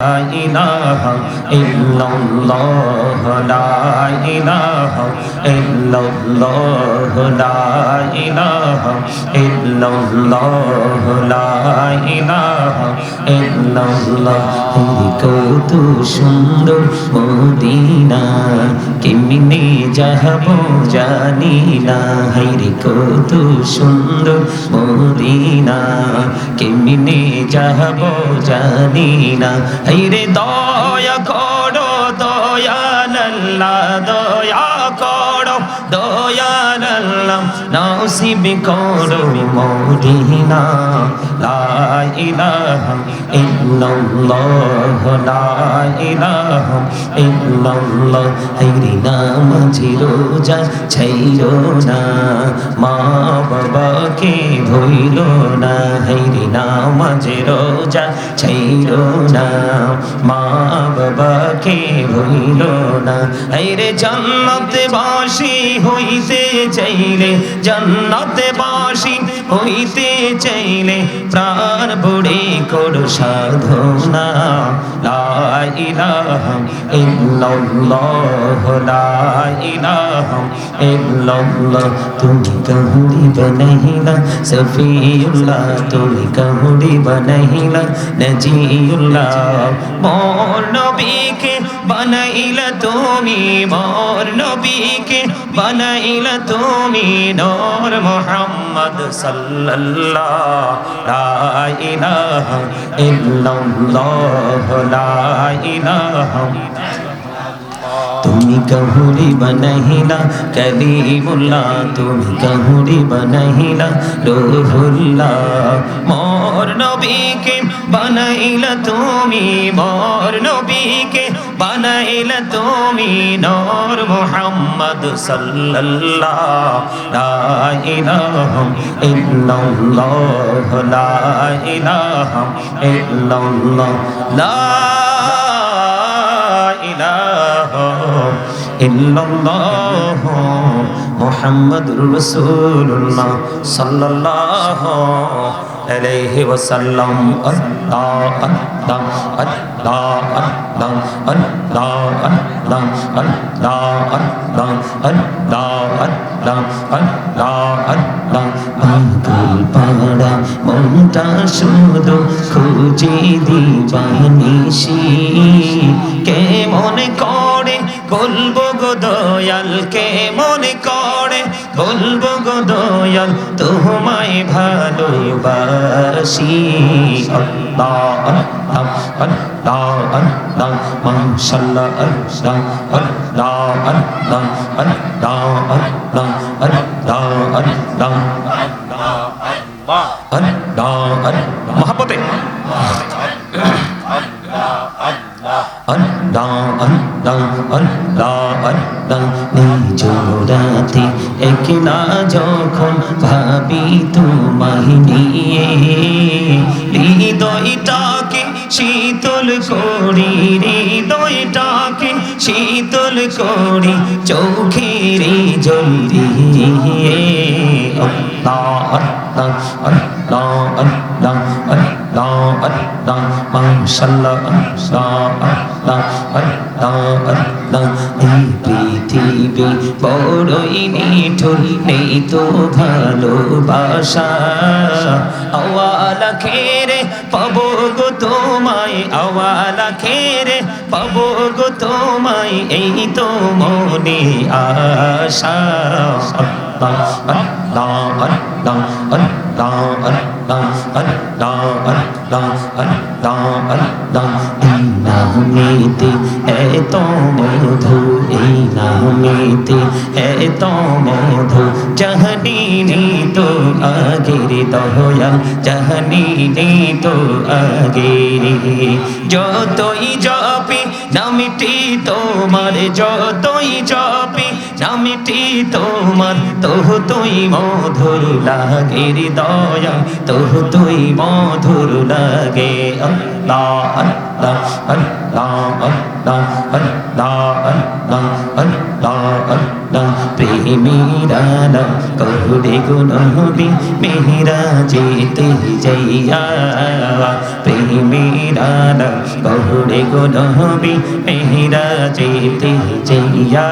إله إلا الله لا إله إلا الله لا إله إلا الله لا إله إلا الله কত সুন্দর মদিনা কেমনে যাব জানি না হাইরে কত সুন্দর মদিনা কেমনে যাব জানি না হাইরে দয়া করো দয়াল আল্লাহ দয়া দয়াল্লাহ নসিব করো মদিনা লা ইলাহা ইল্লাল্লাহ, লা ইলাহা ইল্লাল্লাহ, হাইরে নামাজি রোজা ছাইরো না, মা বাবাকে ভইলো না, হাইরে নামাজি রোজা ছাইরো না, মা বাবাকে ভইল না, হাইরে জান্নাতে বাসি হইতে চাইলে জান্নাতে বাসি হইতে চাইলে প্রাণ বুড়ে করো সাধনা। লা ইলাহা ইল্লাল্লাহ, লা ইলাহা ইল্লাল্লাহ, তুমি কহুরি বনহিলা সফিউল্লাহ, তুমি কহুরি বনহিলা নজিউল্লাহ মোর নবীকে বানাইল তুমি মোর নবীকে, বানাইলা তুমি নূর মোহাম্মদ সাল্লাল্লাহ লা ইলাহা ইল্লাল্লাহ লা ইলাহা তুমি कहूरी বনহিলা कलीमुल्ला तुम कहूरी बनहिला रोहुल्ला मोर नबी के তুমি मोर নবীকে বানাইলা তুমি নূর মুহাম্মদ সাল্লাল্লাহ ইল্লাল্লাহ লা ইলাহা ইল্লাল্লাহ ইল্লাল্লাহ রাসূলুল্লাহ আলাইহি ওয়াসাল্লাম আল্লাহ আল্লাহ আল্লাহ আল্লাহ আল্লাহ আল্লাহ আল্লাহ আল্লাহ আল্লাহ আল্লাহ আল্লাহ আল্লাহ আঙ্কুল পাড়া মনটা শুধু খুঁজে দিবানিসি কে মনে করে বলব গো দয়াল কে মনে করে বলব গো দয়াল তোমায় ভালোবাসি আল্লাহ আল্লাহ আল্লাহ আল্লাহ মাশাল্লাহ আল্লাহ আল্লাহ আল্লাহ আল্লাহ আল্লাহ আল্লাহ আল্লাহ আল্লাহ মহাপতে আল্লাহ আল্লাহ আল্লাহ আল্লাহ নিজ রাতে একলা যখন ভাবি তোমায় নিয়ে, হৃদয়টাকে শীতল করি হৃদয়টাকে শীতল করি, চোখের জল দিয়ে। আল্লাহ আল্লাহ আল্লাহ আল্লাহ আল্লাহ আল্লাহ, মাশাল্লাহ আল্লাহ আল্লাহ আল্লাহ। নিঠুর নেই তো ভালোবাসা আওয়ালা খেরে পাবো গো তোমায় আওয়ালা খেরে পাবো গো তোমায় এই তো মনে আশা আল্লাহ আল্লাহ আল্লাহ আল্লাহ আল্লাহ আল্লাহ আল্লাহ এই নামেতে এত মধু এই নামেতে এত মধু জাহানি তো আগের দয়াল জাহানি তো আগের যতই জপি নামটি তোমার যতই জপি নামটি তোমার তোহ তুই মধুর লাগে হৃদয় তোহ তুই মধুর লাগে আল্লাহ আল্লাহ আল্লাহ আল্লাহ আল্লাহ আল্লাহ তুমি মিরানা কহুরে গুণবি মেহরা জিতে যাইয়া। প্রেমিরানা কহুরে গুণবি মেহরা জিতে যাইয়া।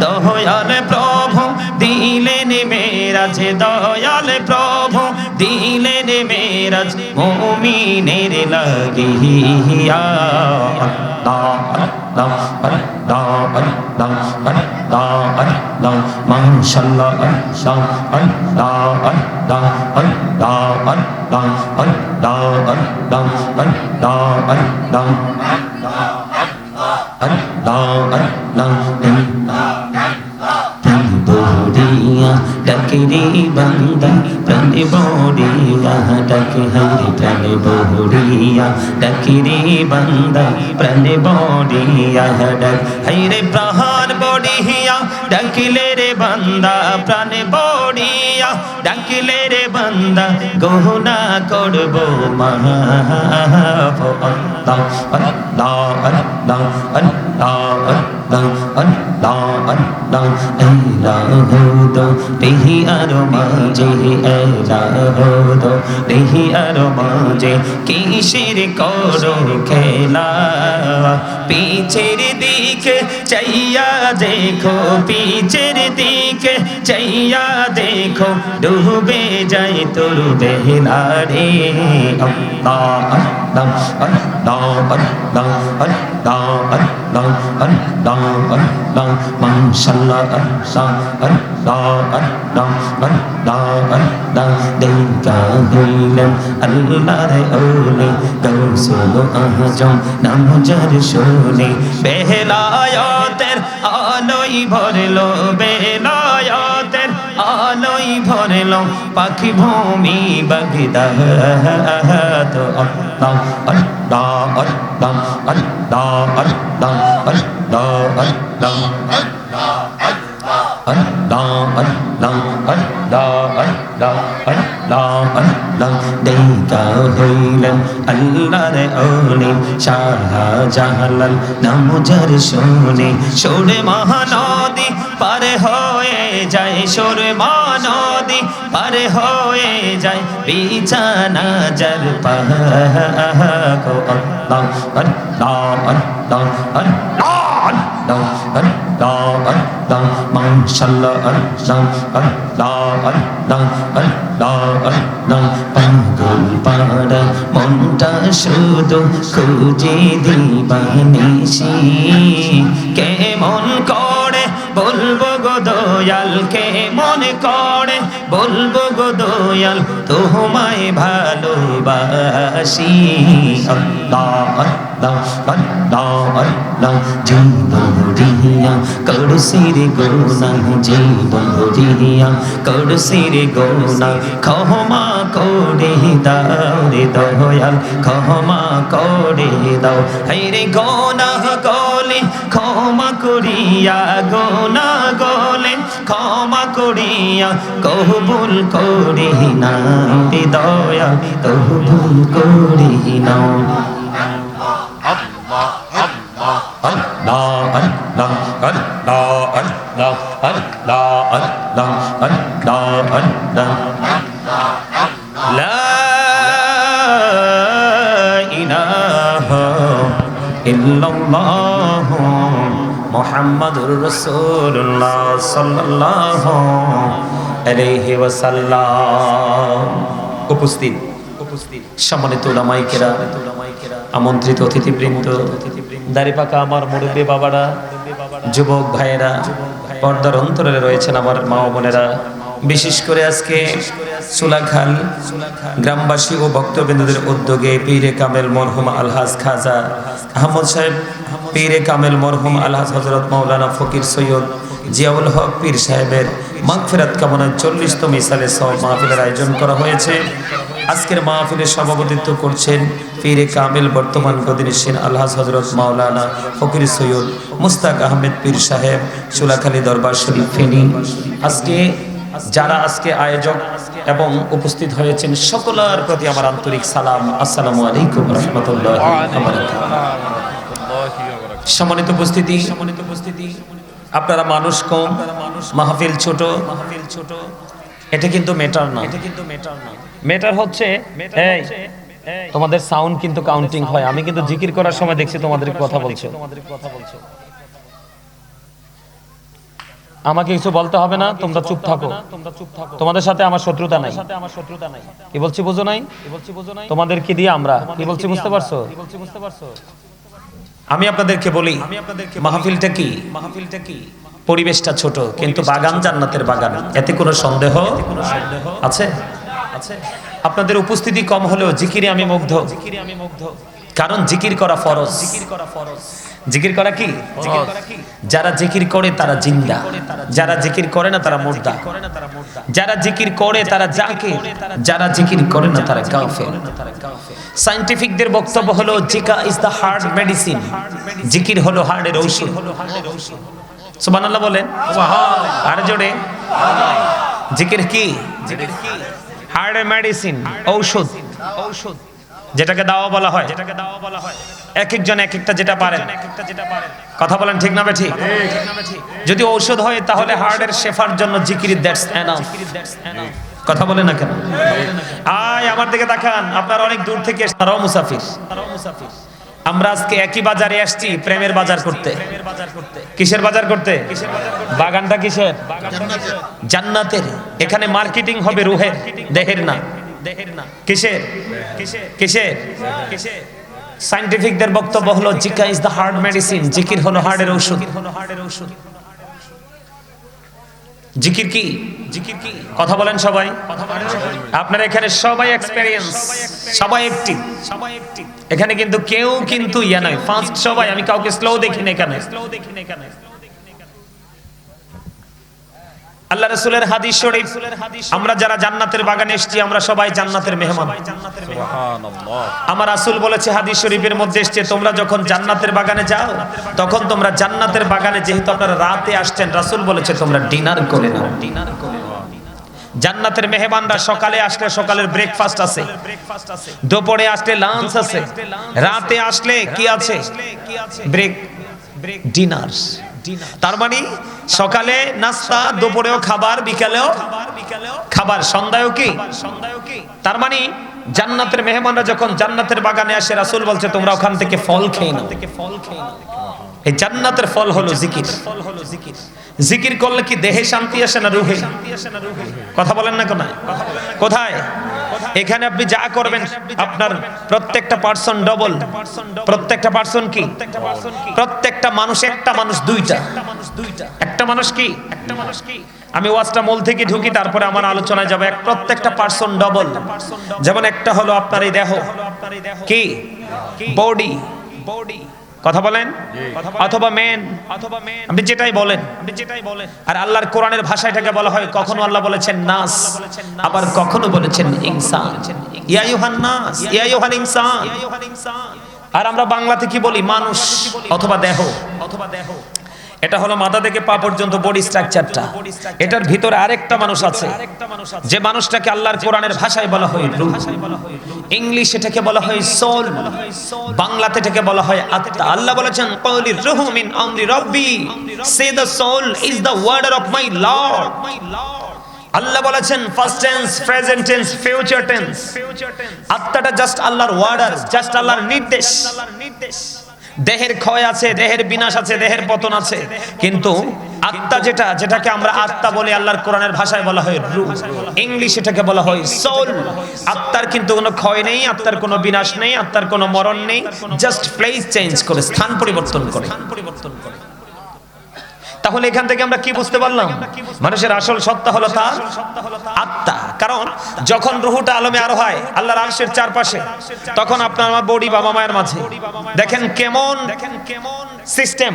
দহয়াল প্রভু দিলেন মেরাজ দয়া দিলের মেরাজ মুমিনের লাগিয়া মাশাল্লাহ Allah, Allah, Allah, বড়িয়া ডাকে রে বান্দা, প্রাণে বড়িয়া ডাকে হারে প্রাণে বড়িয়া ডাকে রে বান্দা, প্রাণে বড়িয়া ডাক হাইরে প্রাণ বড়িয়া ডাকিলে রে বান্দা, প্রাণে বড়িয়া ডাকিলে রে বান্দা, গহনা করব মহা আল্লাহ আল্লাহ আল্লাহ আল্লাহ আল্লাহ। আল্লাহ আল্লাহ এলাহুদ দেহি আর মাঝে এলাহুদ দেহি আর মাঝে কিসের করো খেলা পিছের দিকে চাইয়া দেখো পিছের দিকে চাইয়া দেখো ডুবে যাই তোর বেহলা রে আল্লাহ আল্লাহ আল্লাহ আল্লাহ আল্লাহ lang ar lang ar lang man san la ar sang ar la ar lang ar la ar lang dei ka dei lam allah re ole gau so ah jam nam jar shole behelayater aloi bhorlo behelayater আলোই ভরেল পাখি ভূমি বাগিদা তো Allah Allah Allah dang al da al dang al da al dang al da al da al da al dang al da al da al da al dang dei ka hoilen আল্লাহ রে ওলি সারা জাহালাল নাম যার শুনি সোরে মহানদী পারে হয়ে যায় সোরে মা পারে হয়ে যায়, বিছানা যার পাহ আল্লাহ দিবানিসি কেমন করে বলব গো দয়াল, কেমন করে বলব গো দয়াল, তোমায় ভালোবাসি। আল্লাহ গোনা জীবরিয়া করসির গোনা ক্ষমা করে দাও রে দয়াল, ক্ষমা করে দাও। হাইরে গোনা গলে ক্ষমা করিয়া গোনা ক্ষমা করিয়া কবুল করি না দয়া কবুল করি না। ইল্লাল্লাহ মুহাম্মাদুর রাসূলুল্লাহ। সাল্লাল্লাহু আলাইহি ওয়াসাল্লাম। উপস্থিত। সম্মানিত আমন্ত্রিত অতিথিবৃন্দ। দাড়িপাকা আমার মুরব্বী বাবারা, যুবক ভাইয়েরা, পর্দার অন্তরে রয়েছেন আমার মা বোনেরা। বিশেষ করে আজকে সুলাখাল গ্রামবাসী ও ভক্তবৃন্দদের উদ্যোগে পীরে কামেল মরহুম আলহাজ খাজা। আহমদ সাহেব, পীরে কামেল মরহুম আলহাজ হজরত মাওলানা ফকির সৈয়দ জিয়াউল হক পীর সাহেবের মাগফিরাত কামনায় চল্লিশতম ইসালে সব মাহফিলের আয়োজন করা হয়েছে। আজকের মাহফিলে সভাপতিত্ব করছেন পীরে কামেল বর্তমান গদিনিসীন আলহাজ হজরত মাওলানা ফকির সৈয়দ মুস্তাক আহমেদ পীর সাহেব সুলাখালী দরবার শরীফ ফেনী। আজকে যারা আজকে আয়োজক এবং উপস্থিত হয়েছেন, সকলের প্রতি আমার আন্তরিক সালাম। আসসালামু আলাইকুম রহমতুল্লাহ সম্মানিত উপস্থিতি সম্মানিত উপস্থিতি আপনারা মানুষ কম, মাহফিল ছোট। মাহফিল ছোট এটা কিন্তু মেটার না। এটা কিন্তু মেটার না মেটার হচ্ছে, এই, তোমাদের সাউন্ড কিন্তু কাউন্টিং হয়। আমি কিন্তু জিকির করার সময় দেখছি তোমাদের কথা বলছো। তোমাদের কথা বলছো আমাকে কিছু বলতে হবে না, তোমরা চুপ থাকো। তোমরা চুপ থাকো তোমাদের সাথে আমার শত্রুতা নাই। সাথে আমার শত্রুতা নাই কি বলছি বুঝো নাই? কি বলছি বুঝো নাই তোমাদের কি দিয়ে আমরা? কি বলছি বুঝতে পারছ কি বলছি বুঝতে পারছ? আমি আপনাদেরকে বলি মাহফিলটা কি? মাহফিলটা কি? পরিবেশটা ছোট কিন্তু বাগান জান্নাতের বাগান। এতে কোনো সন্দেহ আছে? আছে। আপনাদের উপস্থিতি কম হলেও জিকিরে আমি মুগ্ধ। জিকিরে আমি মুগ্ধ। কারণ জিকির করা ফরজ। জিকির করা ফরজ। জিকির করা কি? যারা জিকির করে তারা জিন্দা। যারা জিকির করে না তারা মুর্দা। যারা জিকির করে তারা যাকে যারা জিকির করে না তারা কাফের সায়েন্টিফিকদের বক্তব্য হলো জিকা ইজ দ্য হার্ট মেডিসিন। জিকির হলো হার্টের ঔষধ। সুবহানাল্লাহ বলেন। আর জোরে। জিকির কি? জিকির কি? হার্টের মেডিসিন ঔষধ। ঔষধ। যেটাকে দাওয়া বলা হয়। যেটাকে দাওয়া বলা হয় এক একজন এক একটা যেটা পারেন কথা বলেন ঠিক না ঠিক? যদি ঔষধ হয় তাহলে হার্টের শেফার জন্য জিকির দ্যাটস এনাফ। কথা বলে না কেন? আয়, আমার দিকে তাকান। আপনারা অনেক দূর থেকে তারাও মুসাফির তারাও মুসাফির। আমরা আজকে একই বাজারে আসছি, প্রেমের বাজার করতে। কিসের বাজার করতে? বাগানটা কিসের? জান্নাতের। এখানে মার্কেটিং হবে রুহের, দেহের না। দেহের না। কিসের? কিসের? কিসের? কিসের? সায়েন্টিফিকদের বক্তব্য হলো জিকা ইজ দ্য হার্ট মেডিসিন জিকির হলো হার্টের ঔষধ। হলো হার্টের ঔষধ। জিকির কি? জিকির কি? কথা বলেন সবাই। আপনারা এখানে সবাই এক্সপেরিয়েন্স সবাই একটিভ সবাই একটি। এখানে কিন্তু কেউ কিন্তু ইয়া নয় ফার্স্ট সবাই আমি কাউকে স্লো দেখি না এখানে। স্লো দেখি না এখানে। আল্লাহ রাসূলের হাদিস শরীফ আমরা যারা জান্নাতের বাগানে এসেছি আমরা সবাই জান্নাতের মেহমান। আমার রাসূল বলেছে হাদিস শরীফের মধ্যে এসেছে তোমরা যখন জান্নাতের বাগানে যাও তখন তোমরা জান্নাতের বাগানে যেহেতু আপনারা রাতে আসছেন রাসূল বলেছে তোমরা ডিনার করে নাও। ডিনার করে জান্নাতের মেহমানরা সকালে আসলে সকালের ব্রেকফাস্ট আছে। দুপুরে আসলে লাঞ্চ আছে। রাতে আসলে কি আছে? Break break dinner. তার মানে সকালে নাস্তা, দুপুরেও খাবার, বিকালেও খাবার, সন্ধ্যায়ও কি? তার মানে জান্নাতের মেহমানরা যখন জান্নাতের বাগানে আসে, রাসূল বলছে, তোমরা ওখান থেকে ফল খেয়ে নাও। ফল খেয়ে এই জান্নাতের ফল হলো জিকির ফল হলো জিকির। জিকির করলে কি দেহে শান্তি আসে না রুহে? কথা বলেন না কোথায়? কোথায়? এখানে আপনি যা করবেন আপনার প্রত্যেকটা পার্সন ডবল প্রত্যেকটা পার্সন কি? প্রত্যেকটা মানুষ একটা মানুষ দুইটা। একটা মানুষ কি? একটা মানুষ কি? আমি ওয়াজটা মূল থেকে ঢুকি তারপরে আমার আলোচনায় যাবে। এক প্রত্যেকটা পার্সন ডবল যেমন একটা হলো আপনার এই দেহ। কি? বডি বডি কথা বলেন? অথবা মেন অথবা মেন আপনি যেটাই বলেন। আপনি যেটাই বলেন। আর আল্লাহর কোরআনের ভাষা এটাকে বলা হয় কখনো আল্লাহ বলেছেন নাস আবার কখনো বলেছেন ইনসান। ইয়া ইউহান নাস ইয়া ইউহান ইনসান। আর আমরা বাংলাতে কি বলি? মানুষ অথবা দেহ। অথবা দেহ। এটা হলো মাথা থেকে পা পর্যন্ত বডি স্ট্রাকচারটা এটার ভিতরে আরেকটা মানুষ আছে। যে মানুষটাকে আল্লাহর কোরআনের ভাষায় বলা হয় রূহ। ইংলিশ এটাকে বলা হয় সোল। বাংলাতে এটাকে বলা হয় আত্মা। আল্লাহ বলেছেন কওলি রূহু মিন আমরি রাব্বি। Say the soul is the order of my Lord Allah বলেছেন first tense present tense future tense আত্মাটা জাস্ট আল্লাহর ওয়ার্ডার জাস্ট আল্লাহর নির্দেশ। আল্লাহর নির্দেশ। দেহের ক্ষয় আছে, দেহের বিনাশ আছে, দেহের পতন আছে। কিন্তু আত্মা যেটা, যেটাকে আমরা আত্মা বলে আল্লাহর কোরআনের ভাষায় বলা হয় রু ইংলিশ এটাকে বলা হয় সোল আত্মার কিন্তু কোনো ক্ষয় নেই, আত্মার কোনো বিনাশ নেই, আত্মার কোনো মরণ নেই জাস্ট প্লেস চেঞ্জ করে স্থান পরিবর্তন করে, স্থান পরিবর্তন করে। তাহলে এখান থেকে আমরা কি বুঝতে পারলাম? মানুষের আসল সত্তা হলো তার আত্মা। কারণ যখন রুহুটা আলমে আরও হয়, আল্লাহর আরশের চারপাশে, তখন আপনার আমার বডি বাবা মায়ের মাঝে। দেখেন কেমন দেখেন কেমন সিস্টেম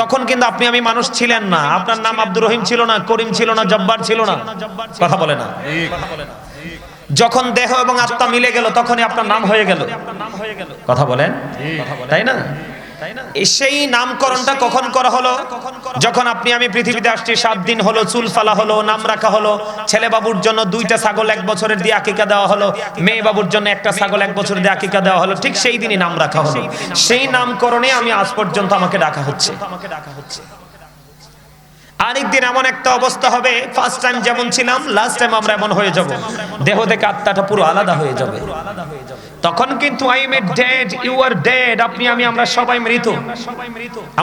তখন কিন্তু আপনি, আমি মানুষ ছিলেন না। আপনার নাম আব্দুর রহিম ছিল না, করিম ছিল না, জব্বার ছিল না। কথা বলে না। যখন দেহ এবং আত্মা মিলে গেল, তখনই আপনার নাম হয়ে গেল। কথা বলেন? তাই না? সেই নামকরণটা কখন করা হলো? যখন আপনি আমি পৃথিবীতে আসছি সাত দিন হলো চুল ফালা হলো নাম রাখা হলো ছেলে বাবুর জন্য দুইটা ছাগল এক বছরের দিয়ে আকিকা দেওয়া হলো মেয়ে বাবুর জন্য একটা ছাগল এক বছর দিয়ে আকিকা দেওয়া হলো ঠিক সেই দিনই নাম রাখা হলো। সেই নামকরণে আমি আজ পর্যন্ত আমাকে ডাকা হচ্ছে। আমাকে ডাকা হচ্ছে আরেকদিন এমন একটা অবস্থা হবে ফার্স্ট টাইম যেমন ছিলাম লাস্ট টাইম আমরা এমন হয়ে যাব। দেহ থেকে আত্মাটা পুরো আলাদা হয়ে যাবে। তখন কিন্তু I am dead you are dead আপনি আমি আমরা সবাই মৃত।